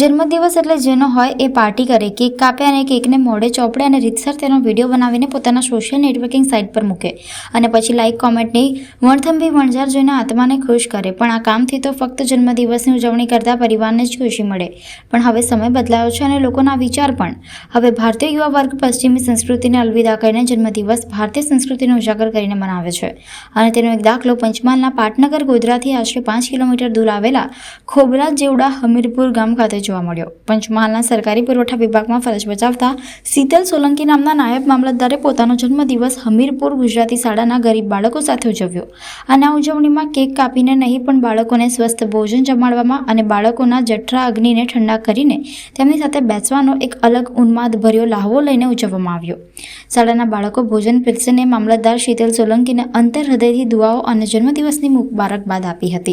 જન્મદિવસ એટલે જેનો હોય એ પાર્ટી કરે. કેક કાપે અને કેકને મોડે ચોપડે અને રીતસર તેનો વીડિયો બનાવીને પોતાના સોશિયલ નેટવર્કિંગ સાઇટ પર મૂકે. અને પછી લાઇક કોમેન્ટની વણથંભી વણઝાર જોઈને આત્માને ખુશ કરે. પણ આ કામથી તો ફક્ત જન્મદિવસની ઉજવણી કરતા પરિવારને જ ખુશી મળે. પણ હવે સમય બદલાયો છે અને લોકોના વિચાર પણ. હવે ભારતીય યુવા વર્ગ પશ્ચિમી સંસ્કૃતિને અલવિદા કરીને જન્મદિવસ ભારતીય સંસ્કૃતિને ઉજાગર કરીને મનાવે છે. અને તેનો એક દાખલો પંચમહાલના પાટનગર ગોધરાથી આશરે પાંચ કિલોમીટર દૂર આવેલા ખોબરા જેવડા હમીરપુર ગામ ખાતે જોવા મળ્યો. પંચમહાલના સરકારી પુરવઠા વિભાગમાં ફરજ બજાવતા શીતલ સોલંકી નામના નાયબ મામલતદારે પોતાનો જન્મદિવસ હમીરપુર ગુજરાતી શાળાના ગરીબ બાળકો સાથે ઉજવ્યો. અને આ ઉજવણીમાં કેક કાપીને નહીં પણ બાળકોને સ્વસ્થ ભોજન જમાડવામાં અને બાળકોના જઠરા અગ્નિને ઠંડા કરીને તેમની સાથે બેસવાનો એક અલગ ઉન્માદ ભર્યો લાહવો લઈને ઉજવવામાં આવ્યો. શાળાના બાળકો ભોજન પીરસીને મામલતદાર શીતલ સોલંકીને અંતર હૃદયથી દુઆઓ અને જન્મદિવસની મુબારકબાદ આપી હતી.